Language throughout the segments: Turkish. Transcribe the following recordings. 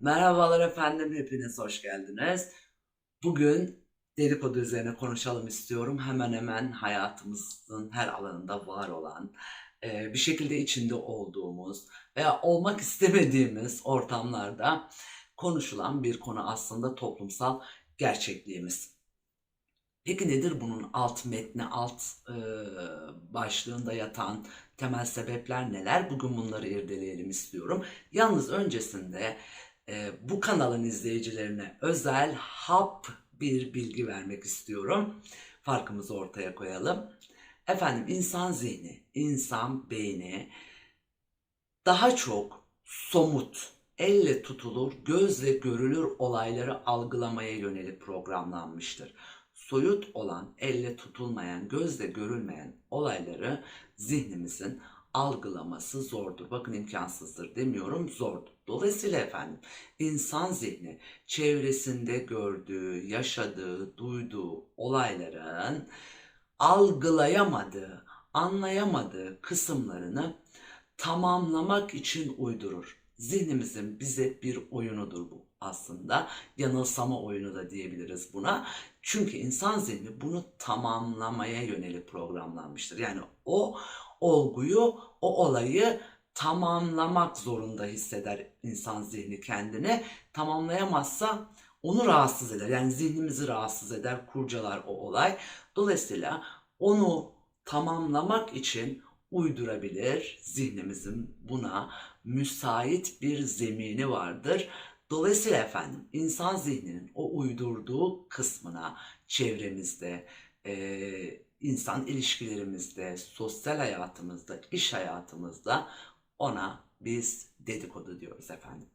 Merhabalar efendim, hepiniz hoş geldiniz. Bugün dedikodu üzerine konuşalım istiyorum. Hemen hemen hayatımızın her alanında var olan, e, bir şekilde içinde olduğumuz veya olmak istemediğimiz ortamlarda konuşulan bir konu aslında toplumsal gerçekliğimiz. Peki nedir bunun alt metni, alt e, başlığında yatan temel sebepler neler? Bugün bunları irdeleyelim istiyorum. Yalnız öncesinde e, bu kanalın izleyicilerine özel hap bir bilgi vermek istiyorum. Farkımızı ortaya koyalım. Efendim insan zihni, insan beyni daha çok somut, elle tutulur, gözle görülür olayları algılamaya yönelik programlanmıştır. Soyut olan, elle tutulmayan, gözle görülmeyen olayları zihnimizin algılaması zordur. Bakın imkansızdır demiyorum, zordur. Dolayısıyla efendim insan zihni çevresinde gördüğü, yaşadığı, duyduğu olayların algılayamadığı, anlayamadığı kısımlarını tamamlamak için uydurur. Zihnimizin bize bir oyunudur bu aslında. Yanılsama oyunu da diyebiliriz buna. Çünkü insan zihni bunu tamamlamaya yönelik programlanmıştır. Yani o olguyu, o olayı tamamlamak zorunda hisseder insan zihni kendine. Tamamlayamazsa onu rahatsız eder. Yani zihnimizi rahatsız eder, kurcalar o olay. Dolayısıyla onu tamamlamak için uydurabilir. Zihnimizin buna müsait bir zemini vardır. Dolayısıyla efendim insan zihninin o uydurduğu kısmına çevremizde, eee, insan ilişkilerimizde, sosyal hayatımızda, iş hayatımızda ona biz dedikodu diyoruz efendim.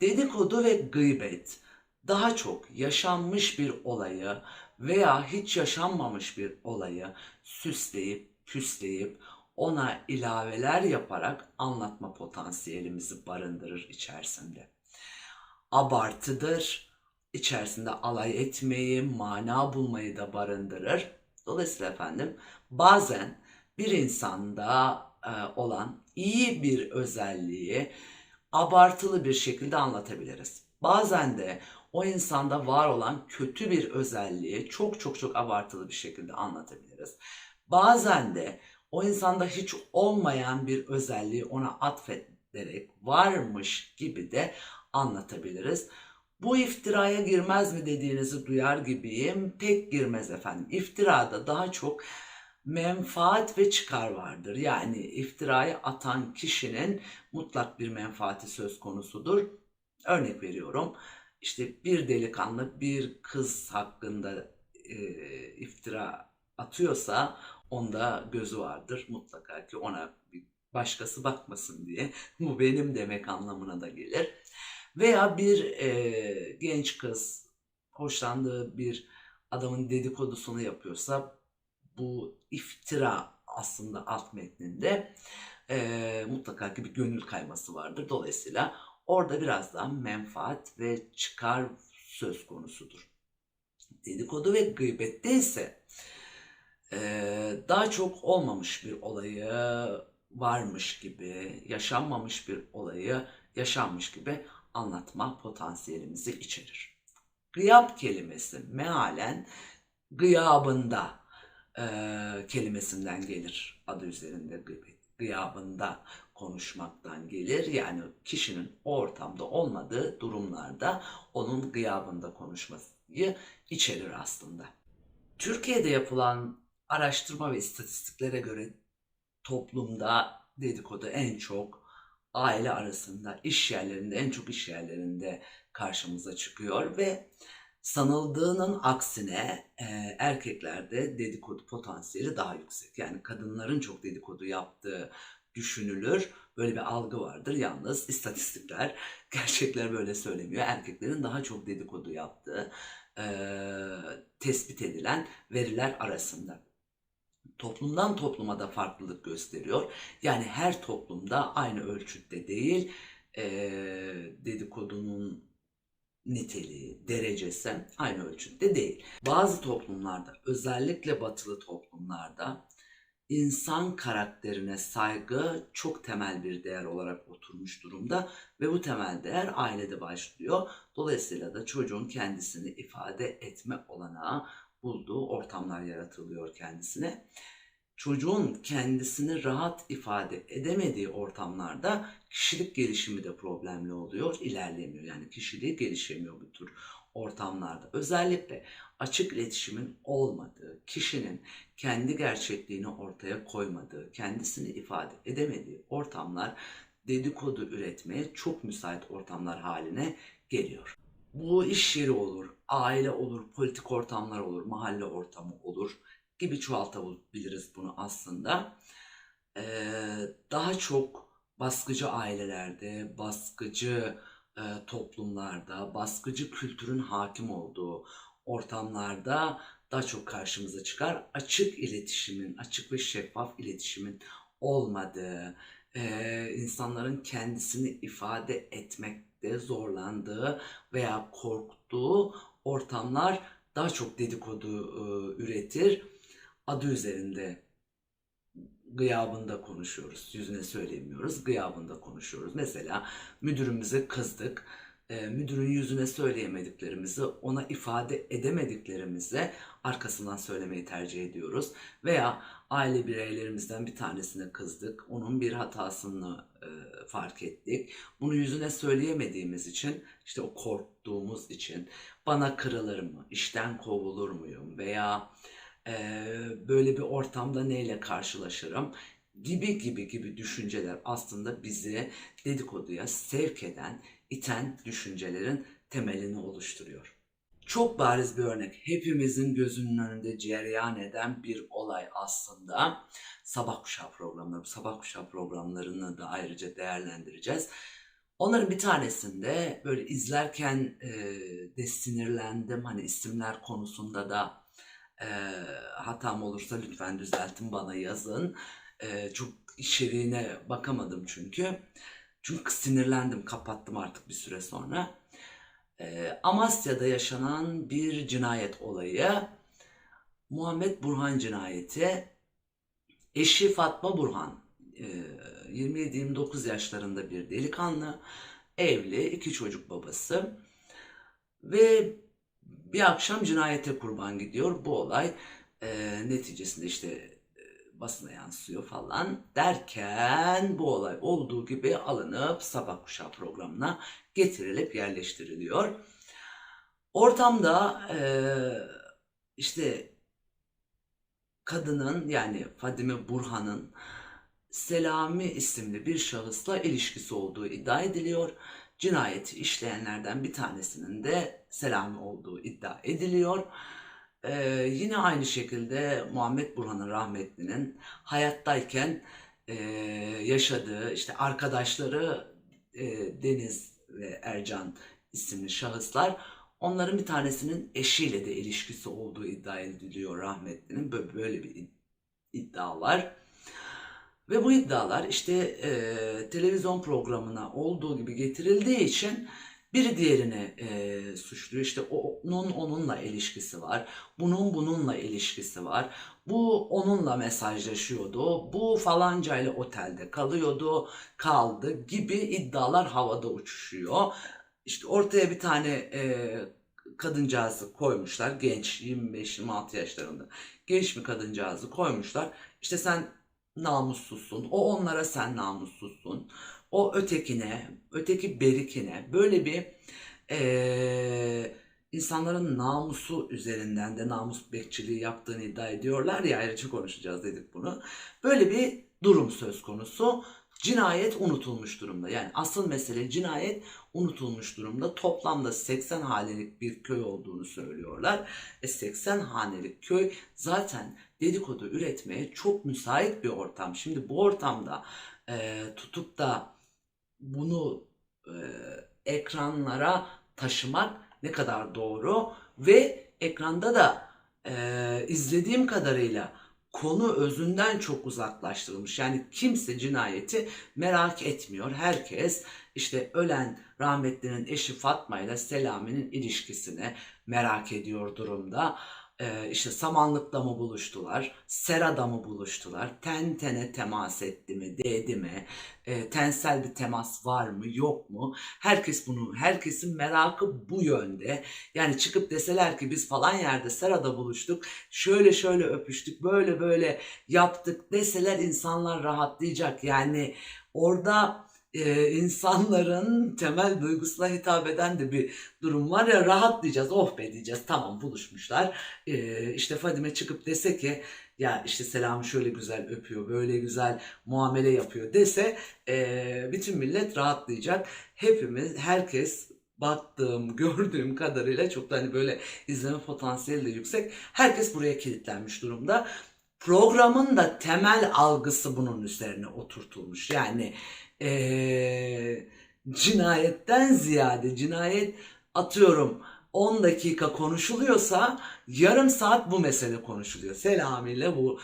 Dedikodu ve gıybet daha çok yaşanmış bir olayı veya hiç yaşanmamış bir olayı süsleyip püsleyip ona ilaveler yaparak anlatma potansiyelimizi barındırır içerisinde. Abartıdır, içerisinde alay etmeyi, mana bulmayı da barındırır. Dolayısıyla efendim bazen bir insanda e, olan iyi bir özelliği abartılı bir şekilde anlatabiliriz. Bazen de o insanda var olan kötü bir özelliği çok çok çok abartılı bir şekilde anlatabiliriz. Bazen de o insanda hiç olmayan bir özelliği ona atfederek varmış gibi de anlatabiliriz. Bu iftiraya girmez mi dediğinizi duyar gibiyim. Pek girmez efendim. İftirada daha çok menfaat ve çıkar vardır. Yani iftirayı atan kişinin mutlak bir menfaati söz konusudur. Örnek veriyorum. İşte bir delikanlı bir kız hakkında e, iftira atıyorsa onda gözü vardır. Mutlaka ki ona bir başkası bakmasın diye. Bu benim demek anlamına da gelir. Veya bir e, genç kız hoşlandığı bir adamın dedikodusunu yapıyorsa bu iftira aslında alt metninde e, mutlaka ki bir gönül kayması vardır. Dolayısıyla orada biraz daha menfaat ve çıkar söz konusudur. Dedikodu ve gıybette ise e, daha çok olmamış bir olayı varmış gibi, yaşanmamış bir olayı yaşanmış gibi anlatma potansiyelimizi içerir. Gıyab kelimesi mealen gıyabında e, kelimesinden gelir. Adı üzerinde. Gıyabında konuşmaktan gelir. Yani kişinin o ortamda olmadığı durumlarda onun gıyabında konuşmayı içerir aslında. Türkiye'de yapılan araştırma ve istatistiklere göre toplumda dedikodu en çok aile arasında, iş yerlerinde, en çok iş yerlerinde karşımıza çıkıyor ve sanıldığının aksine e, erkeklerde dedikodu potansiyeli daha yüksek. Yani kadınların çok dedikodu yaptığı düşünülür. Böyle bir algı vardır. Yalnız istatistikler, gerçekler böyle söylemiyor. Erkeklerin daha çok dedikodu yaptığı e, tespit edilen veriler arasında toplumdan topluma da farklılık gösteriyor. Yani her toplumda aynı ölçütte değil e, dedikodunun niteliği, derecesi aynı ölçütte değil. Bazı toplumlarda özellikle batılı toplumlarda insan karakterine saygı çok temel bir değer olarak oturmuş durumda ve bu temel değer ailede başlıyor. Dolayısıyla da çocuğun kendisini ifade etme olanağı bulduğu ortamlar yaratılıyor kendisine. Çocuğun kendisini rahat ifade edemediği ortamlarda kişilik gelişimi de problemli oluyor, ilerlemiyor. Yani kişiliği gelişemiyor bu tür ortamlarda. Özellikle açık iletişimin olmadığı, kişinin kendi gerçekliğini ortaya koymadığı, kendisini ifade edemediği ortamlar dedikodu üretmeye çok müsait ortamlar haline geliyor. Bu iş yeri olur, aile olur, politik ortamlar olur, mahalle ortamı olur gibi çoğaltabiliriz bunu aslında. Ee, daha çok baskıcı ailelerde, baskıcı e, toplumlarda, baskıcı kültürün hakim olduğu ortamlarda daha çok karşımıza çıkar. Açık iletişimin, açık ve şeffaf iletişimin olmadığı, e, insanların kendisini ifade etmekte zorlandığı veya korktuğu ortamlar daha çok dedikodu e, üretir. Adı üzerinde gıyabında konuşuyoruz. Yüzüne söyleyemiyoruz. Gıyabında konuşuyoruz. Mesela müdürümüze kızdık. E, müdürün yüzüne söyleyemediklerimizi, ona ifade edemediklerimizi arkasından söylemeyi tercih ediyoruz. Veya aile bireylerimizden bir tanesine kızdık. Onun bir hatasını e, fark ettik. Bunu yüzüne söyleyemediğimiz için, işte o korktuğumuz için bana kırılır mı, işten kovulur muyum veya e, böyle bir ortamda neyle karşılaşırım gibi gibi gibi düşünceler aslında bizi dedikoduya sevk eden, iten düşüncelerin temelini oluşturuyor. Çok bariz bir örnek. Hepimizin gözünün önünde cereyan eden bir olay aslında. Sabah kuşağı programları. Sabah kuşağı programlarını da ayrıca değerlendireceğiz. Onların bir tanesinde böyle izlerken e, de sinirlendim. Hani isimler konusunda da e, hatam olursa lütfen düzeltin bana yazın. E, çok içeriğine bakamadım çünkü. Çünkü sinirlendim, kapattım artık bir süre sonra. E, Amasya'da yaşanan bir cinayet olayı. Muhammed Burhan cinayeti. Eşi Fatma Burhan, e, 27-29 yaşlarında bir delikanlı, evli, iki çocuk babası ve bir akşam cinayete kurban gidiyor. Bu olay e, neticesinde işte e, basına yansıyor falan derken bu olay olduğu gibi alınıp sabah kuşağı programına getirilip yerleştiriliyor. Ortamda e, işte kadının yani Fadime Burhan'ın Selami isimli bir şahısla ilişkisi olduğu iddia ediliyor. Cinayeti işleyenlerden bir tanesinin de Selami olduğu iddia ediliyor. Ee, yine aynı şekilde Muhammed Burhan'ın rahmetlinin hayattayken e, yaşadığı işte arkadaşları e, Deniz ve Ercan isimli şahıslar onların bir tanesinin eşiyle de ilişkisi olduğu iddia ediliyor rahmetlinin. Böyle, bir iddia var. Ve bu iddialar işte e, televizyon programına olduğu gibi getirildiği için biri diğerini e, suçluyor. İşte onun onunla ilişkisi var. Bunun bununla ilişkisi var. Bu onunla mesajlaşıyordu. Bu falancayla otelde kalıyordu, kaldı gibi iddialar havada uçuşuyor. İşte ortaya bir tane e, kadıncağızı koymuşlar. Genç 25-26 yaşlarında. Genç bir kadıncağızı koymuşlar. İşte sen namussuzsun. O onlara sen namussuzsun. O ötekine, öteki berikine böyle bir eee, insanların namusu üzerinden de namus bekçiliği yaptığını iddia ediyorlar ya ayrıca konuşacağız dedik bunu. Böyle bir durum söz konusu. Cinayet unutulmuş durumda. Yani asıl mesele cinayet unutulmuş durumda. Toplamda 80 hanelik bir köy olduğunu söylüyorlar. E 80 hanelik köy zaten dedikodu üretmeye çok müsait bir ortam. Şimdi bu ortamda e, tutup da bunu e, ekranlara taşımak ne kadar doğru ve ekranda da e, izlediğim kadarıyla konu özünden çok uzaklaştırılmış. Yani kimse cinayeti merak etmiyor. Herkes işte ölen rahmetlinin eşi Fatma ile Selami'nin ilişkisini merak ediyor durumda. Ee, işte samanlıkta mı buluştular, serada mı buluştular, ten tene temas etti mi, değdi mi, Ee, tensel bir temas var mı, yok mu? Herkes bunu, herkesin merakı bu yönde. Yani çıkıp deseler ki biz falan yerde serada buluştuk, şöyle şöyle öpüştük, böyle böyle yaptık deseler insanlar rahatlayacak. Yani orada e, insanların temel duygusuna hitap eden de bir durum var ya rahatlayacağız, oh be diyeceğiz tamam buluşmuşlar. E, işte Fadime çıkıp dese ki ya işte Selami şöyle güzel öpüyor, böyle güzel muamele yapıyor dese e, bütün millet rahatlayacak. Hepimiz, herkes baktığım, gördüğüm kadarıyla çok da hani böyle izleme potansiyeli de yüksek. Herkes buraya kilitlenmiş durumda. Programın da temel algısı bunun üzerine oturtulmuş. Yani eee, cinayetten ziyade cinayet atıyorum 10 dakika konuşuluyorsa yarım saat bu mesele konuşuluyor. Selami ile bu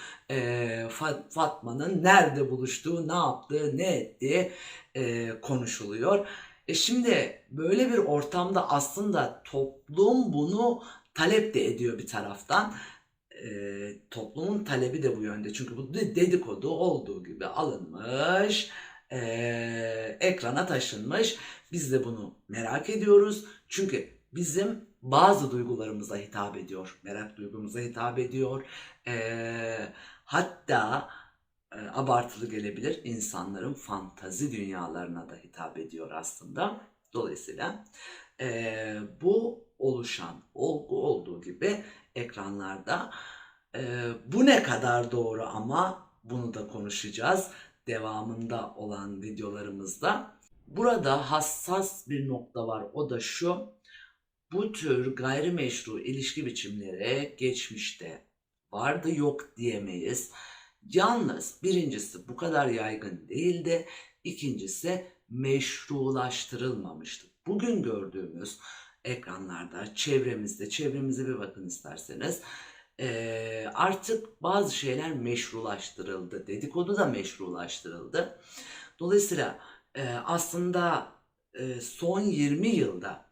Fa- Fatma'nın nerede buluştuğu, ne yaptığı, ne ettiği eee, konuşuluyor. E şimdi böyle bir ortamda aslında toplum bunu talep de ediyor bir taraftan. E, toplumun talebi de bu yönde. Çünkü bu de- dedikodu olduğu gibi alınmış, e, ekrana taşınmış. Biz de bunu merak ediyoruz. Çünkü bizim bazı duygularımıza hitap ediyor. Merak duygumuza hitap ediyor. E, hatta e, abartılı gelebilir insanların fantazi dünyalarına da hitap ediyor aslında. Dolayısıyla e, bu oluşan olgu olduğu gibi ekranlarda e, bu ne kadar doğru ama bunu da konuşacağız devamında olan videolarımızda. Burada hassas bir nokta var o da şu bu tür gayrimeşru ilişki biçimleri geçmişte vardı yok diyemeyiz. Yalnız birincisi bu kadar yaygın değildi. İkincisi meşrulaştırılmamıştı. Bugün gördüğümüz ekranlarda, çevremizde, çevremize bir bakın isterseniz. Eee, artık bazı şeyler meşrulaştırıldı. Dedikodu da meşrulaştırıldı. Dolayısıyla eee, aslında eee, son 20 yılda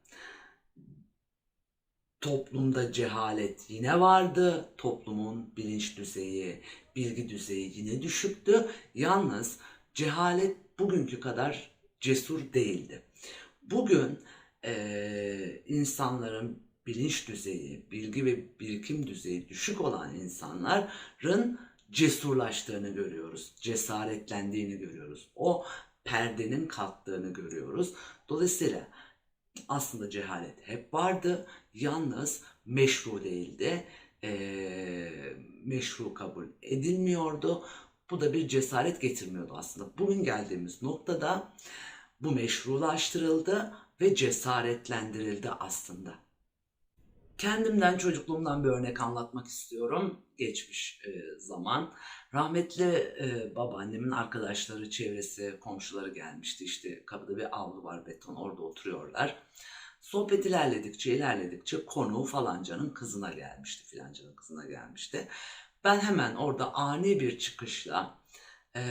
toplumda cehalet yine vardı. Toplumun bilinç düzeyi, bilgi düzeyi yine düşüktü. Yalnız cehalet bugünkü kadar cesur değildi. Bugün eee, insanların bilinç düzeyi, bilgi ve birikim düzeyi düşük olan insanların cesurlaştığını görüyoruz. Cesaretlendiğini görüyoruz. O perdenin kalktığını görüyoruz. Dolayısıyla aslında cehalet hep vardı. Yalnız meşru değildi. Eee, meşru kabul edilmiyordu. Bu da bir cesaret getirmiyordu aslında. Bugün geldiğimiz noktada bu meşrulaştırıldı ve cesaretlendirildi aslında. Kendimden, çocukluğumdan bir örnek anlatmak istiyorum. Geçmiş e, zaman. Rahmetli e, babaannemin arkadaşları, çevresi, komşuları gelmişti. İşte kapıda bir avlu var beton, orada oturuyorlar. Sohbet ilerledikçe ilerledikçe konu falancanın kızına gelmişti, filancanın kızına gelmişti. Ben hemen orada ani bir çıkışla e,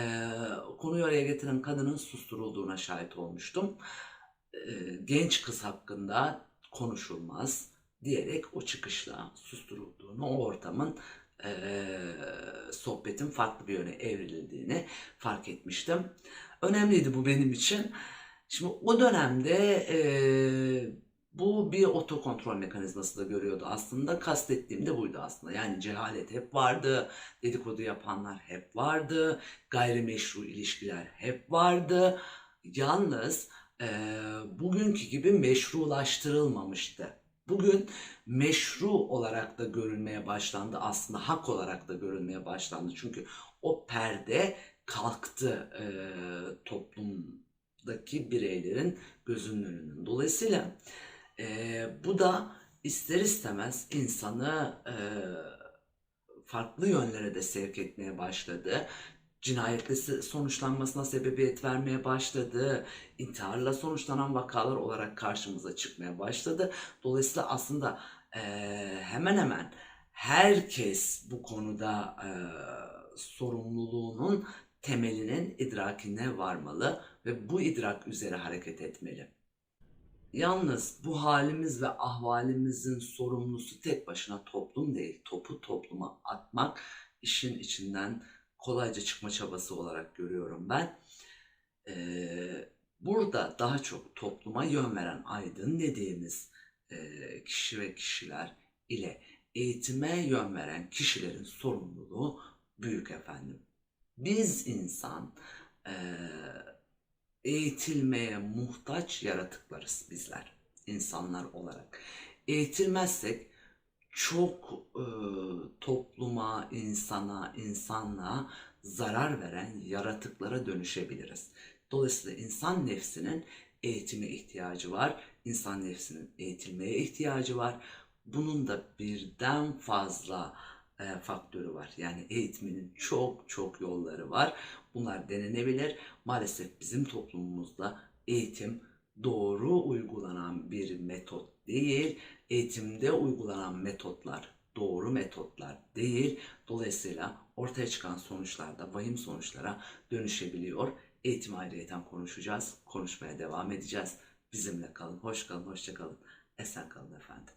konuyu oraya getiren kadının susturulduğuna şahit olmuştum. E, genç kız hakkında konuşulmaz diyerek o çıkışla susturulduğunu, o ortamın eee, sohbetin farklı bir yöne evrildiğini fark etmiştim. Önemliydi bu benim için. Şimdi o dönemde eee, bu bir otokontrol mekanizması da görüyordu aslında. Kastettiğim de buydu aslında. Yani cehalet hep vardı, dedikodu yapanlar hep vardı, gayrimeşru ilişkiler hep vardı. Yalnız eee, bugünkü gibi meşrulaştırılmamıştı. Bugün meşru olarak da görülmeye başlandı aslında hak olarak da görülmeye başlandı. Çünkü o perde kalktı eee, toplumdaki bireylerin gözünün önünden. Dolayısıyla eee, bu da ister istemez insanı eee, farklı yönlere de sevk etmeye başladı. Cinayetle sonuçlanmasına sebebiyet vermeye başladı. İntiharla sonuçlanan vakalar olarak karşımıza çıkmaya başladı. Dolayısıyla aslında eee, hemen hemen herkes bu konuda eee, sorumluluğunun temelinin idrakine varmalı ve bu idrak üzere hareket etmeli. Yalnız bu halimiz ve ahvalimizin sorumlusu tek başına toplum değil, topu topluma atmak işin içinden kolayca çıkma çabası olarak görüyorum ben. Ee, burada daha çok topluma yön veren aydın dediğimiz e, kişi ve kişiler ile eğitime yön veren kişilerin sorumluluğu büyük efendim. Biz insan e, eğitilmeye muhtaç yaratıklarız bizler insanlar olarak. Eğitilmezsek çok e, topluma, insana, insanlığa zarar veren yaratıklara dönüşebiliriz. Dolayısıyla insan nefsinin eğitime ihtiyacı var. İnsan nefsinin eğitilmeye ihtiyacı var. Bunun da birden fazla e, faktörü var. Yani eğitiminin çok çok yolları var. Bunlar denenebilir. Maalesef bizim toplumumuzda eğitim doğru uygulanan bir metot değil. Eğitimde uygulanan metotlar doğru metotlar değil. Dolayısıyla ortaya çıkan sonuçlar da vahim sonuçlara dönüşebiliyor. Eğitim ayrıyeten konuşacağız. Konuşmaya devam edeceğiz. Bizimle kalın. Hoş kalın. Hoşça kalın. Esen kalın efendim.